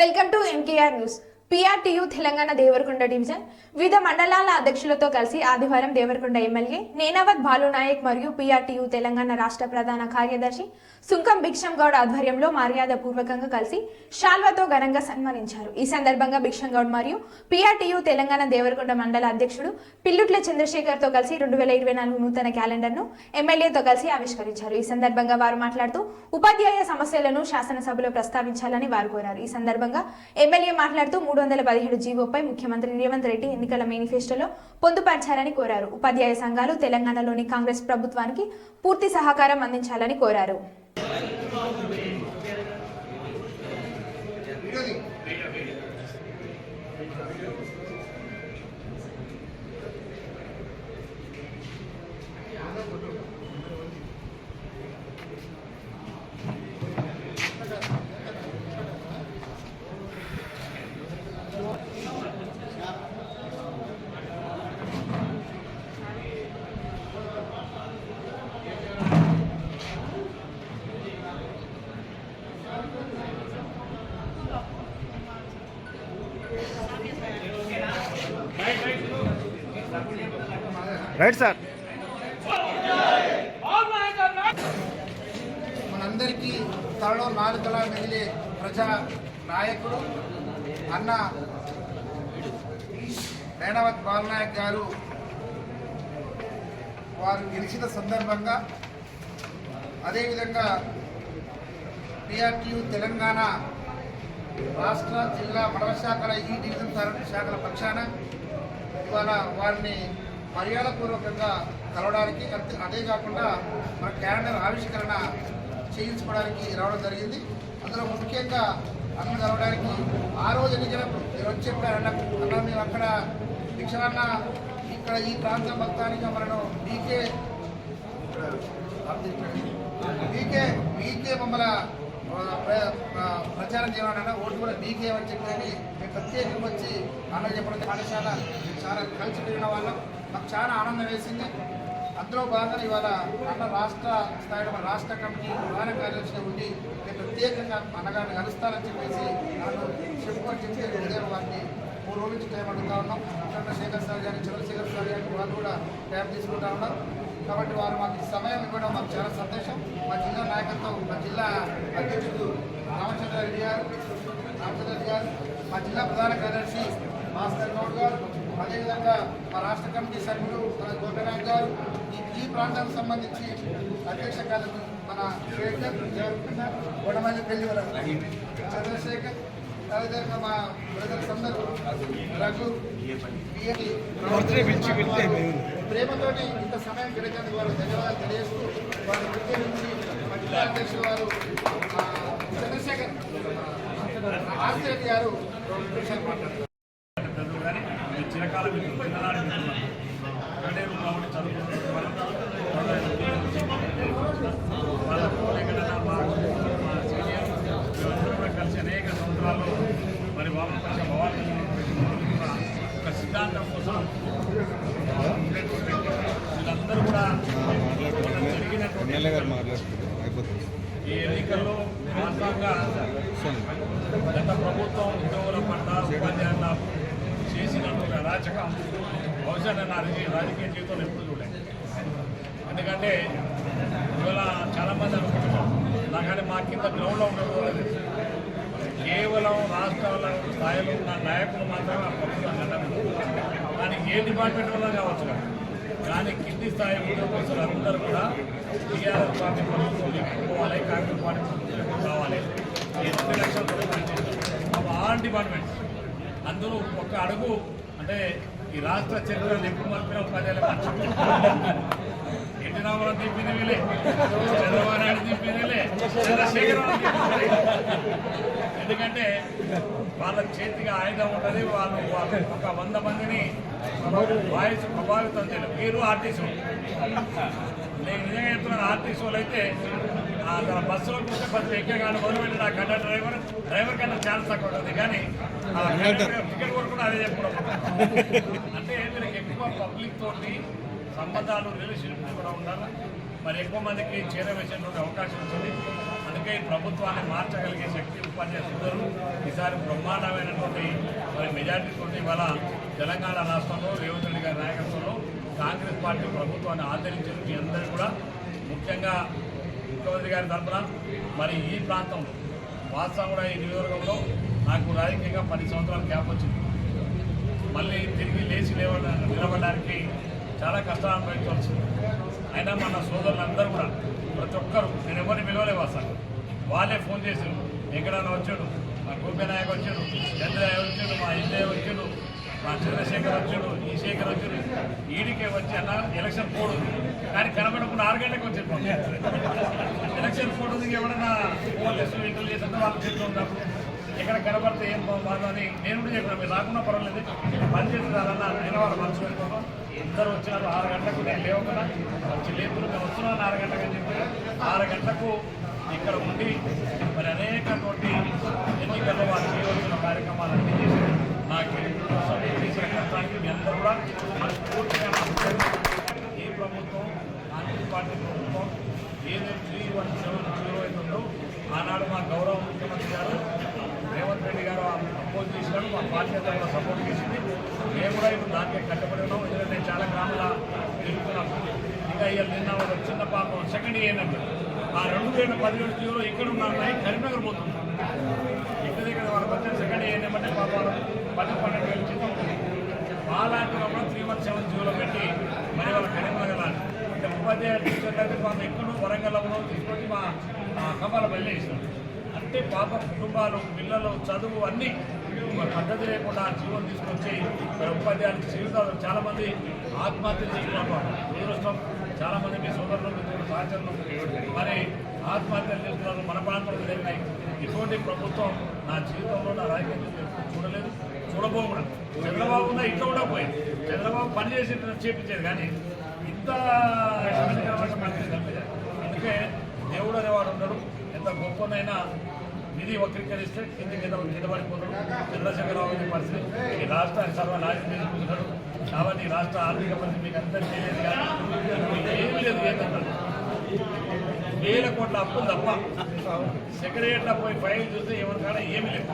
Welcome to NKR news. PRTU Telangana Devarakonda division. వివిధ మండలాల అధ్యక్షులతో కలిసి ఆదివారం దేవరకొండ ఎమ్మెల్యే నేనావత్ బాలు నాయక్ మరియు పిఆర్టీయు తెలంగాణ రాష్ట్ర ప్రధాన కార్యదర్శి సుంకం భిక్షం గౌడ్ ఆధ్వర్యంలో మర్యాద పూర్వకంగా కలిసి షాల్వాతో ఘనంగా సన్మానించారు. ఈ సందర్భంగా భిక్షం గౌడ్ మరియు పిఆర్టీయు తెలంగాణ దేవరకొండ మండల అధ్యక్షుడు పిల్లుట్ల చంద్రశేఖర్తో కలిసి రెండు వేల ఇరవై నాలుగు నూతన క్యాలెండర్ను ఎమ్మెల్యేతో కలిసి ఆవిష్కరించారు. ఈ సందర్భంగా వారు మాట్లాడుతూ ఉపాధ్యాయ సమస్యలను శాసనసభలో ప్రస్తావించాలని వారు కోరారు. ఈ సందర్భంగా ఎమ్మెల్యే మాట్లాడుతూ మూడు వందల పదిహేడు జీవోపై ముఖ్యమంత్రి రేవంత్ రెడ్డి ఎన్నికల మేనిఫెస్టోలో పొందుపరచారని కోరారు. ఉపాధ్యాయ సంఘాలు తెలంగాణలోని కాంగ్రెస్ ప్రభుత్వానికి పూర్తి సహకారం అందించాలని కోరారు. Right sir. మనందరికీ త్వరలో నాలుకలా మిగిలే ప్రజా నాయకుడు అన్న మేనవత్ బాలనాయక్ గారు వారు గెలిచిన సందర్భంగా అదేవిధంగా పిఆర్టీయు తెలంగాణ రాష్ట్ర జిల్లా మండల శాఖల ఈ డివిజన్ తరఫు శాఖల పక్షాన ఇవాళ వారిని మర్యాదపూర్వకంగా కలవడానికి అదే కాకుండా మన క్యాలెండర్ ఆవిష్కరణ చేయించుకోవడానికి రావడం జరిగింది. అందులో ముఖ్యంగా అన్నం కలవడానికి ఆ రోజు ఎన్నికలప్పుడు మీరు వచ్చేప్పుడు అన్న అన్న మేము అక్కడ భిక్షాన్న ఇక్కడ ఈ ప్రాంతం మొత్తానికి మనను మీకే మీకే మీకే మమ్మల్ని ప్ర- ప్రచారం చేయాలన్నా ఓటు కూడా మీకే అని చెప్పని మేము ప్రత్యేకంగా వచ్చి అన్న చెప్పడం పాఠశాల చాలా కలిసి పెరిగిన వాళ్ళం. నాకు చాలా ఆనందం వేసింది. అందులో భాగంగా ఇవాళ అన్న రాష్ట్ర స్థాయిలో మన రాష్ట్ర కమిటీ ప్రధాన కార్యదర్శిగా ఉండి నేను ప్రత్యేకంగా అన్నగారిని కలుస్తానని చెప్పేసి నన్ను చెప్పుకొని చెప్పి ఉదయం వారిని మూడు రోజుల నుంచి టైం అడుగుతా ఉన్నాం. చంద్రశేఖర్ సార్ గారి చంద్రశేఖర్ సార్ గారిని వారు కూడా టైం తీసుకుంటా ఉన్నాం కాబట్టి వారు మాకు ఈ సమయం ఇవ్వడం మాకు చాలా సంతోషం. మా జిల్లా నాయకత్వం మా జిల్లా అధ్యక్షుడు రామచంద్ర రెడ్డి గారు రామచంద్ర రెడ్డి గారు మా జిల్లా ప్రధాన కార్యదర్శి భాస్కర్ గౌడ్ గారు అదేవిధంగా మా రాష్ట్ర కమిటీ సభ్యులు మన గోపనాథ్ గారు ఈ ప్రాంతానికి సంబంధించి అధ్యక్ష కార్యదర్శి మన శేఖర్ గొడమల్లి పెళ్ళి చంద్రశేఖర్ అదేవిధంగా మా బ్రదర్స్ అందరూ రఘు ప్రేమతోటి ఇంత సమయం గడిచినందుకు వారు ధన్యవాదాలు తెలియజేస్తూ వారి వృత్తి నుంచి మా జిల్లా అధ్యక్షులు వారు చంద్రశేఖర్ రెడ్డి గారు మా సీనియర్ వీళ్ళందరూ కూడా కలిసి అనేక సంవత్సరాలు మరి వామపక్ష భవానీ ఒక సిద్ధాంతం కోసం. వీళ్ళందరూ కూడా జరిగినటువంటి ఈ ఎన్నికల్లో వాస్తవంగా గత ప్రభుత్వం ఉద్యోగుల చేసినటువంటి బహుశా నేను నా రాజకీయ రాజకీయ జీవితంలో ఎప్పుడు చూడలేదు ఎందుకంటే ఇవాళ చాలామంది అనుకుంటున్నాం నాకని మా కింద గ్రౌండ్లో ఉండకూడదు కేవలం రాష్ట్రాల స్థాయిలో ఉన్న నాయకులు మాత్రమే ఆ ప్రభుత్వం కానీ ఏ డిపార్ట్మెంట్ వల్ల కావచ్చు కదా. కానీ కింది స్థాయి ఉద్యోగస్తులు అందరూ కూడా టీఆర్ఎస్ పార్టీ ప్రభుత్వం ఎక్కుకోవాలి కాంగ్రెస్ పార్టీ ప్రభుత్వం కావాలి ఎనిమిది లక్షల పనిచేస్తారు ఆల్ డిపార్ట్మెంట్స్. అందరూ ఒక అడుగు అంటే ఈ రాష్ట్ర చరిత్ర ఎప్పుడు మర్పిన ఉపాధ్యాయులు మర్చిపోతున్నారు ఎన్టీ రామారావు దింపింది వీలే చంద్రబాబు నాయుడు దింపింది వీలే చంద్రశేఖరరావు ఎందుకంటే వాళ్ళ చేతికి ఆయుధం ఉంటుంది వాళ్ళు వాళ్ళు ఒక వంద మందిని వాయిస్ ప్రభావితం చేయడం. మీరు ఆర్టీసీ నేను నిజంగా చెప్తున్నాను ఆర్టీసీ వాళ్ళు అయితే తన బస్సులో కూర్చొని బస్సు ఎక్కగానే మొదలుపెట్టి నా కండక్టర్ డ్రైవర్. డ్రైవర్ కన్నా ఛాన్స్ తక్కువ ఉంటుంది. కానీ ఆ టికెట్ కూడా కూడా అదే చెప్పడం. అంటే వీళ్ళకి ఎక్కువ పబ్లిక్ తోటి సంబంధాలు రిలేషన్షిప్ కూడా ఉండాలి. మరి ఎక్కువ మందికి చేరవేసేటువంటి అవకాశం ఉంటుంది. అందుకే ఈ ప్రభుత్వాన్ని మార్చగలిగే శక్తి పనిచేసే సోదరులు ఈసారి బ్రహ్మాండమైనటువంటి మరి మెజార్టీ తోటి ఇవాళ తెలంగాణ రాష్ట్రంలో రేవంత్ రెడ్డి గారి నాయకత్వంలో కాంగ్రెస్ పార్టీ ప్రభుత్వాన్ని ఆదరించిన మీ అందరూ కూడా ముఖ్యంగా ముఖ్యమంత్రి గారి తరఫున మరి ఈ ప్రాంతంలో వాస్తవం కూడా ఈ నియోజకవర్గంలో నాకు రాజకీయంగా పది సంవత్సరాల గ్యాప్ వచ్చింది. మళ్ళీ తిరిగి లేచి లేవ నిలబడడానికి చాలా కష్టాలు అనుభవించవలసింది. అయినా మన సోదరులందరూ కూడా ప్రతి ఒక్కరు నేను ఎవరిని పిలవలేవు అసలు వాళ్ళే ఫోన్ చేశారు. ఎక్కడన్నా వచ్చాడు? మా గోపి నాయక్ వచ్చాడు చంద్రయ్య వచ్చాడు మా ఇందయ్య వచ్చాడు మా చంద్రశేఖర్ వచ్చాడు ఈ శేఖర్ వచ్చాడు. ఈడికే వచ్చి అన్న ఎలక్షన్ కోడ్ ఉంది కానీ కనబడకుండా ఆరు గంటలకు వచ్చేది ఎలక్షన్ కోడ్ ఉంది ఎవడన్నా ఫోన్ చేసి ఇంటర్వ్యూ వాళ్ళు చెప్తూ ఉంటారు ఎక్కడ కనబడితే ఏం బాగుంది అని నేను కూడా చెప్పిన మీరు రాకుండా పర్వాలేదు. పని నేను వాళ్ళు మనసు ఇద్దరు వచ్చినారు ఆరు గంటలకు నేను లేవకుండా. వచ్చి లేపులు మేము వస్తున్నాను ఆరు గంటలకు అని చెప్పి ఆరు గంటలకు ఇక్కడ ఉండి మరి అనేకటువంటి ఎన్నికల్లో వాళ్ళు చేయవలసిన కార్యక్రమాలన్నీ చేసి చేసిన కష్టానికి మీ అందరూ కూడా మనస్ఫూర్తిగా నమస్కరిస్తున్నాను. ప్రభుత్వం కాంగ్రెస్ పార్టీ ప్రభుత్వం ఏదైతే త్రీ వన్ సెవెన్ జీరో అవుతుందో ఆనాడు మా గౌరవ ముఖ్యమంత్రి గారు రేవంత్ రెడ్డి గారు అపోజ్ చేసినాడు మా పార్టీ సపోర్ట్ చేసింది మేము కూడా ఇప్పుడు దానికే ఉన్నాం ఎందుకంటే చాలా గ్రామాల తిరుగుతున్నాం ఇంకా ఇవాళ నిన్న చిన్న పాపం సెకండ్ ఇయర్ ఆ రెండు వేల పదిహేడు జీరో ఇక్కడ ఉన్నాయి కరీంనగర్ పోతుంది ఇక్కడ దగ్గర వాళ్ళకి వచ్చిన సెకండ్ ఇయర్ ఏమంటే పాపం పది పన్నెండు వేలు చిన్న ఉంటుంది మాలాంటి వాళ్ళు త్రీ వన్ సెవెన్ జీరోలో పెట్టి మరి వాళ్ళ కరీంనగర్ లాంటి అంటే మా టీచర్లు అయితే పాపం ఎక్కడో తీసుకొచ్చి మా మా కమ్మాల బయలు అంటే పాప కుటుంబాలు పిల్లలు చదువు అన్నీ పద్ధతి లేకుండా జీవనం తీసుకొచ్చి మరి ఉపాధ్యాయులకు జీవితాలు చాలామంది ఆత్మహత్య ఆత్మహత్యలు చేసుకున్నారు దురదృష్టం చాలామంది మీ సోదరులు సహచరులు మరి ఆత్మహత్యలు చేసుకున్నారు మన ప్రాంతంలో జరిగినాయి ఇటువంటి ప్రభుత్వం నా జీవితంలో నా రాజకీయ చూడలేదు. చూడబో కూడా చంద్రబాబు ఉన్నా ఇంట్లో కూడా పోయింది చంద్రబాబు పని చేసి చేపించేది కానీ ఇంత ఇబ్బందికరమైన పరిస్థితి అందుకే దేవుడు అనేవాడు ఉన్నాడు ఎంత గొప్పనైనా నిధి వక్రీకరిస్తే కింద కింద నిలబడిపోతాడు. చంద్రశేఖరరావు అనే పరిస్థితి. ఈ రాష్ట్రాన్ని సర్వనాశనం చేసుకుంటున్నాడు కాబట్టి రాష్ట్ర ఆర్థిక పరిస్థితి మీకు అంతా తెలియదు కానీ ఏమీ లేదు ఏంటంటారు వేల కోట్ల అప్పులు తప్ప సెక్రటరీలో పోయి ఫైల్ చూస్తే ఎవరికైనా ఏమీ లేదు.